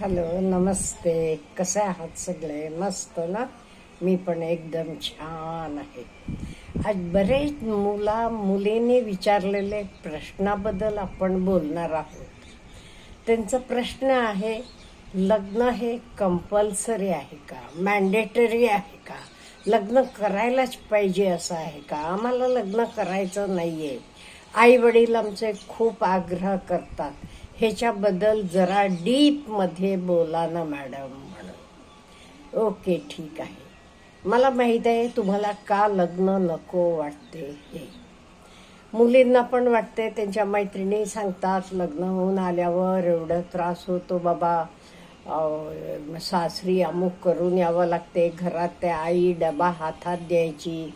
Hello नमस्ते. कसे आहात सगळे? मस्त ना? मी पण एकदम छान आहे. आज बरेच मुला मुलीने विचारलेले प्रश्नाबद्दल आपण बोलणार आहोत. त्यांचा प्रश्न आहे लग्न हे कंपल्सरी आहे का? मॅन्डेटरी आहे का? लग्न करायलाच पाहिजे असं आहे का? आम्हाला लग्न करायचं नाही आहे आईवडील आमचे खूप आग्रह करतात. ह्याच्याबद्दल जरा डीपमध्ये बोला ना मॅडम म्हणून ओके ठीक आहे. मला माहीत आहे तुम्हाला का लग्न नको वाटते हे? मुलींना पण वाटते त्यांच्या मैत्रिणी सांगतात लग्न होऊन आल्यावर एवढं त्रास होतो बाबा. सासरी अमुक करून यावं लागते घरात त्या आई डबा हातात द्यायची.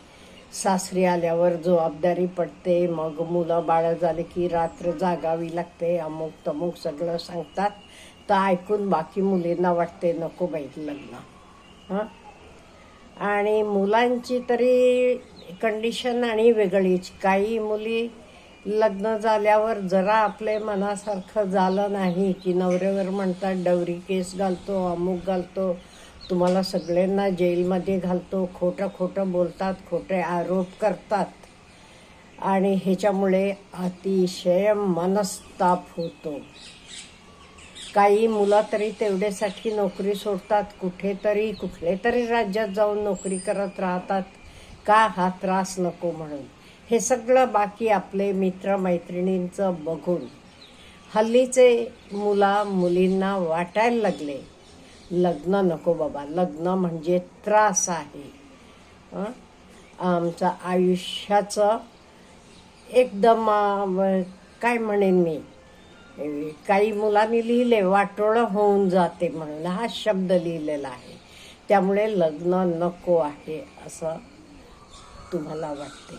सासरी आल्यावर जबाबदारी पडते. मग मुलं बाळ झाले की रात्र जागावी लागते. अमुक तमुक सगळं सांगतात. तर ऐकून बाकी मुलींना वाटते नको बाई लग्न. हां? आणि मुलांची तरी कंडिशन आणि वेगळीच. काही मुली लग्न झाल्यावर जरा आपले मनासारखं झालं नाही की नवऱ्यावर म्हणतात डवरी केस घालतो अमुक घालतो. तुम्हाला सगळ्यांना जेलमध्ये घालतो खोटं खोटं बोलतात खोटे आरोप करतात. आणि ह्याच्यामुळे अतिशय मनस्ताप होतो. काही मुलं तरी तेवढ्यासाठी नोकरी सोडतात. कुठेतरी कुठले तरी राज्यात जाऊन नोकरी करत राहतात. का हा त्रास नको म्हणून. हे सगळं बाकी आपले मित्र मैत्रिणींचं बघून. हल्लीचे मुला मुलींना वाटायला लागले. लग्न नको बाबा. लग्न म्हणजे त्रास आहे. आमचं आयुष्याचं एकदम काय म्हणेन मी? काही मुलांनी लिहिले वाटोळं होऊन जाते म्हणून हा शब्द लिहिलेला आहे. त्यामुळे लग्न नको आहे असं तुम्हाला वाटते.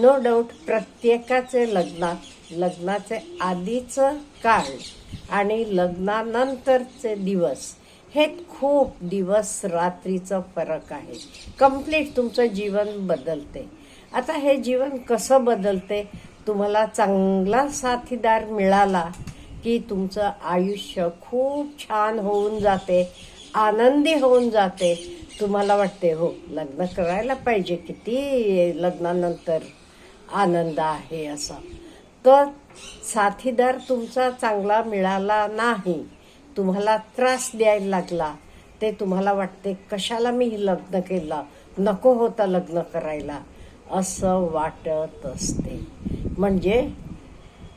नो डाऊट प्रत्येकाचे लग्नात लग्नाचे आधीचं काळ आणि लग्नानंतरचे दिवस हे खूप दिवस रात्रीचा फरक आहे. कंप्लीट तुमचं जीवन बदलते. आता हे जीवन कसं बदलते? तुम्हाला चांगला साथीदार मिळाला की तुमचं आयुष्य खूप छान होऊन जाते आनंदी होऊन जाते. तुम्हाला वाटते हो लग्न करायला पाहिजे किती लग्नानंतर आनंद आहे असा. तर साथीदार तुमचा चांगला मिळाला नाही. तुम्हाला त्रास द्यायला लागला. ते तुम्हाला वाटते कशाला मी लग्न केलं? नको होतं लग्न करायला. असं वाटत असते. म्हणजे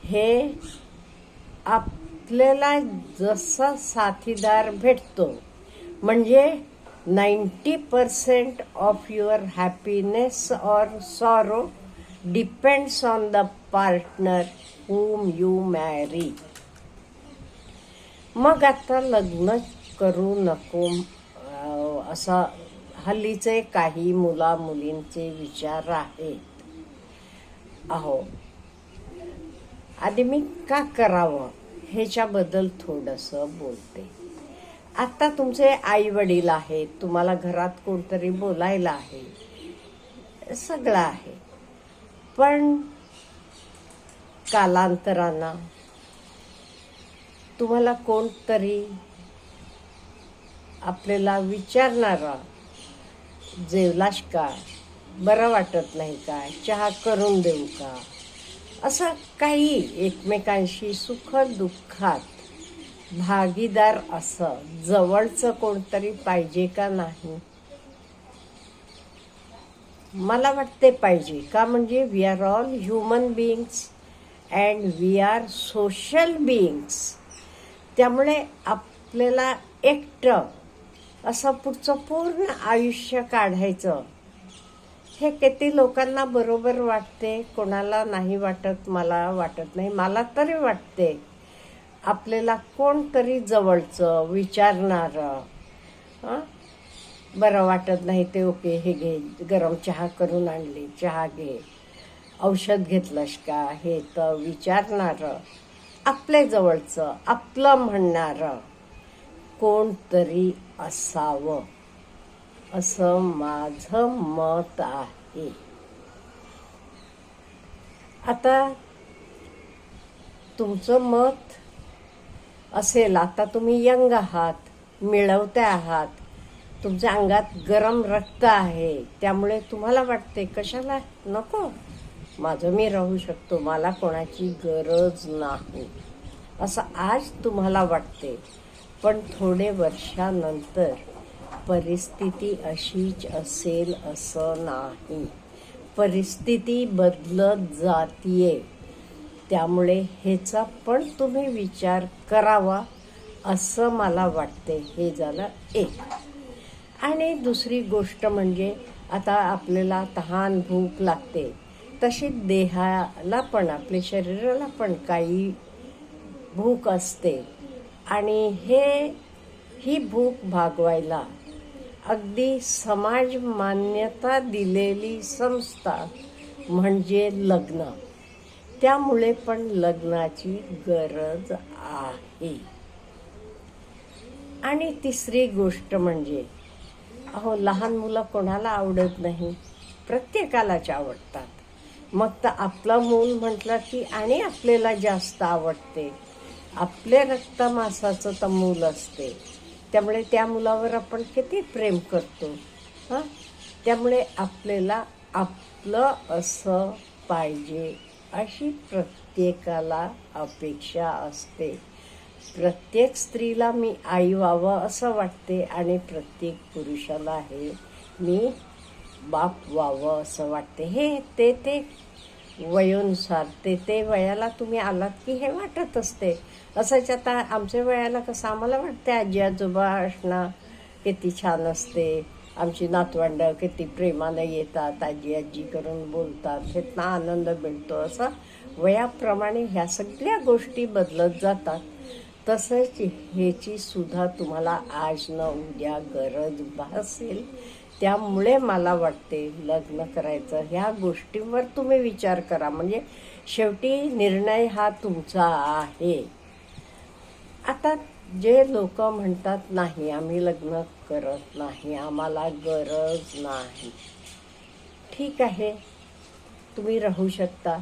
हे आपल्याला जसा साथीदार भेटतो म्हणजे ninety percent of your happiness or sorrow depends on the partner whom you marry मग आता लग्न करू नको. असा हल्लीचे काही मुला मुलींचे विचार आहेत. अहो आधी मी का करावं? ह्याच्याबद्दल थोडंसं बोलते. आता तुमचे आई वडील आहेत तुम्हाला घरात कोणतरी बोलायला आहे. सगळं आहे. पण कालांतरानं तुम्हाला कोणतरी आपल्याला विचारणारा जेवलाश का? बरं वाटत नाही का? चहा करून देऊ का? असं काही एकमेकांशी सुख दुःखात भागीदार असं जवळचं कोणतरी पाहिजे का नाही? मला वाटते पाहिजे. का म्हणजे we are all human beings and we are social beings त्यामुळे आपल्याला एकटं असं पुढचं पूर्ण आयुष्य काढायचं. हे किती लोकांना बरोबर वाटते कोणाला नाही वाटत मला वाटत नाही मला तरी वाटते. आपल्याला कोणतरी जवळचं विचारणारं हां? बरं वाटत नाही ते ओके हे घे गरम चहा करून आणली चहा घे. औषध घेतलंस का? हे तर विचारणारं. आपल्या जवळचं आपलं म्हणणारं. कोणतरी असावं. असं माझं मत आहे. आता तुमचं मत असेल. आता तुम्ही यंग आहात मिळवते आहात. तुमच्या अंगात गरम रक्त आहे. त्यामुळे तुम्हाला वाटते कशाला नको? माझं मी राहू शकतो. मला कोणाची गरज नाही. असं आज तुम्हाला वाटते. पण थोडे वर्षानंतर परिस्थिती अशीच असेल असं नाही. परिस्थिती बदलत जातीये. त्यामुळे ह्याचा पण तुम्ही विचार करावा असं मला वाटते. हे झालं एक. आणि दुसरी गोष्ट म्हणजे आता आपल्याला तहान भूक लागते. तशी देहाला पण आपल्या शरीराला पण काही भूक असते. आणि हे ही भूक भागवायला अगदी समाज मान्यता दिलेली संस्था म्हणजे लग्न. त्यामुळे पण लग्नाची गरज आहे. आणि तिसरी गोष्ट म्हणजे अहो लहान मुलं कोणाला आवडत नाही? प्रत्येकालाच आवडतात. मग तर आपलं मूल म्हटलं की आणि आपल्याला जास्त आवडते. आपले रक्तमासाचं तर मूल असते. त्यामुळे त्या मुलावर आपण किती प्रेम करतो हां? त्यामुळे आपल्याला आपलं असं पाहिजे अशी प्रत्येकाला अपेक्षा असते. प्रत्येक स्त्रीला मी आई व्हावं असं वाटते आणि प्रत्येक पुरुषाला हे मी बाप व्हावं असं वाटते. हे ते ते वयोनुसार ते ते वयाला तुम्ही आलात की हे वाटत असते. असंच आता आमच्या वयाला कसं आम्हाला वाटते आजी आजोबा असणं किती छान असते. आमची नातवंड किती प्रेमानं येतात आजी आजी करून बोलतात ह्यातनं आनंद मिळतो. असं वयाप्रमाणे ह्या सगळ्या गोष्टी बदलत जातात. तसंच ह्याची सुद्धा तुम्हाला आज न उद्या गरज भासेल. त्यामुळे मला वाटते लग्न करायचं. ह्या गोष्टींवर तुम्ही विचार करा. म्हणजे शेवटी निर्णय हा तुमचा आहे. आता जे लोक म्हणतात नाही आम्ही लग्न करत नाही. आम्हाला गरज नाही. ठीक आहे. तुम्ही राहू शकता.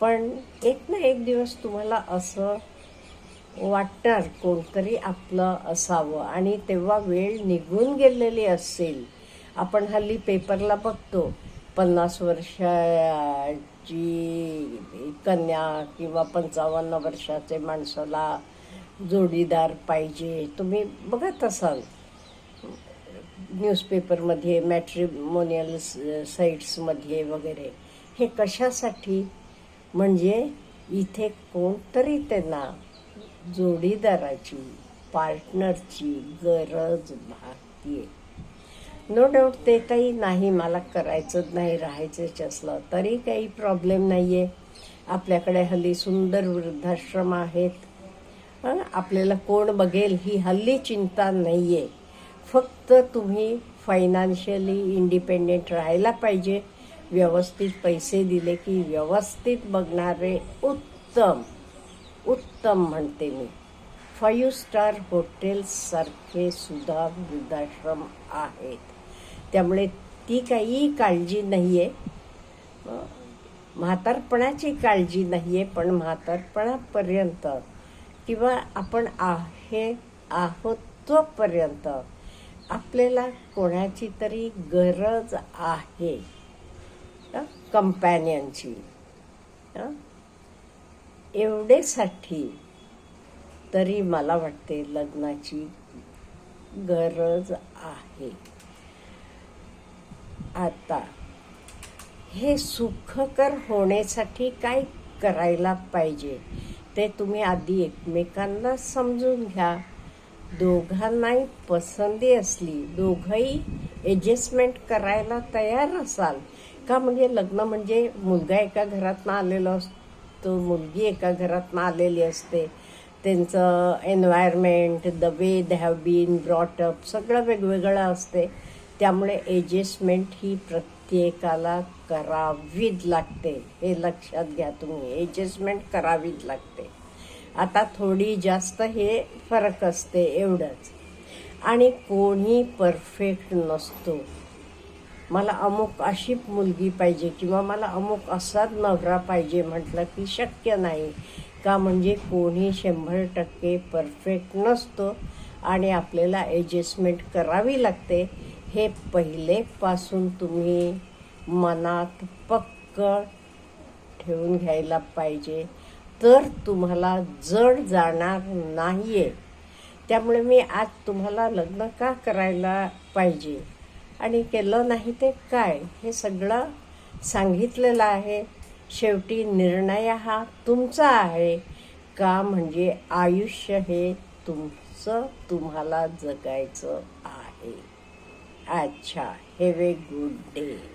पण एक ना एक दिवस तुम्हाला असं वाटणार कोणतरी आपलं असावं. आणि तेव्हा वेळ निघून गेलेली असेल. आपण हल्ली पेपरला बघतो पन्नास वर्षाची कन्या किंवा पंचावन्न वर्षाचे माणसाला जोडीदार पाहिजे. तुम्ही बघत असाल. न्यूजपेपरमध्ये मॅट्रिमोनियल साईट्समध्ये वगैरे. हे कशासाठी? म्हणजे इथे कोणतरी त्यांना जोडीदाराची पार्टनरची गरज भागते नो डाऊट ते काही नाही मला करायचंच नाही राहायचंच असलं तरी काही प्रॉब्लेम नाही आहे आपल्याकडे हल्ली सुंदर वृद्धाश्रम आहेत. आपल्याला कोण बघेल ही हल्ली चिंता नाही आहे फक्त तुम्ही फायनान्शियली इंडिपेंडेंट राहायला पाहिजे. व्यवस्थित पैसे दिले की व्यवस्थित बघणारे उत्तम. उत्तम म्हणते मी. फाईव्ह स्टार हॉटेल्ससारखे सुद्धा वृद्धाश्रम आहेत. त्यामुळे ती काही काळजी नाही आहे म्हातारपणाची काळजी नाही आहे पण म्हातारपणापर्यंत किंवा आपण आहे आहोत तोपर्यंत आपल्याला कोणाची तरी गरज आहे. कंपॅनियनची एवढेसाठी तरी मला वाटते लग्नाची गरज आहे. आता हे सुखकर होण्यासाठी काय करायला पाहिजे ते तुम्ही आधी एकमेकांना समजून घ्या. दोघांनाही पसंती असली दोघंही ॲडजस्टमेंट करायला तयार असाल. का म्हणजे लग्न म्हणजे मुलगा एका घरातनं आलेला असतो मुलगी एका घरातनं आलेली असते. त्यांचं environment the way they have been brought up सगळं वेगवेगळं असते. त्यामुळे एडजस्टमेंट ही प्रत्येकाला करावीच लागते. हे लक्षात घ्या तुम्ही. एडजस्टमेंट करावीच लागते. आता थोडी जास्त हे फरक असते एवढंच. आणि कोणी परफेक्ट नसतो. मला अमुक अशी मुलगी पाहिजे किंवा मला अमुक असाच नवरा पाहिजे म्हटलं की शक्य नाही. का म्हणजे कोणी शंभर टक्के परफेक्ट नसतो आणि आपल्याला ॲडजस्टमेंट करावी लागते. हे पहिलेपासून तुम्ही मनात पक्क ठेवून घ्यायला पाहिजे. तर तुम्हाला जड जाणार नाही आहे त्यामुळे मी आज तुम्हाला लग्न का करायला पाहिजे? आणि केलं नाही ते काय? हे सगळं सांगितलेलं आहे. शेवटी निर्णय हा तुमचा आहे. का म्हणजे आयुष्य हे तुमचं तुम्हाला जगायचं आहे. अच्छा हॅव ए गुड डे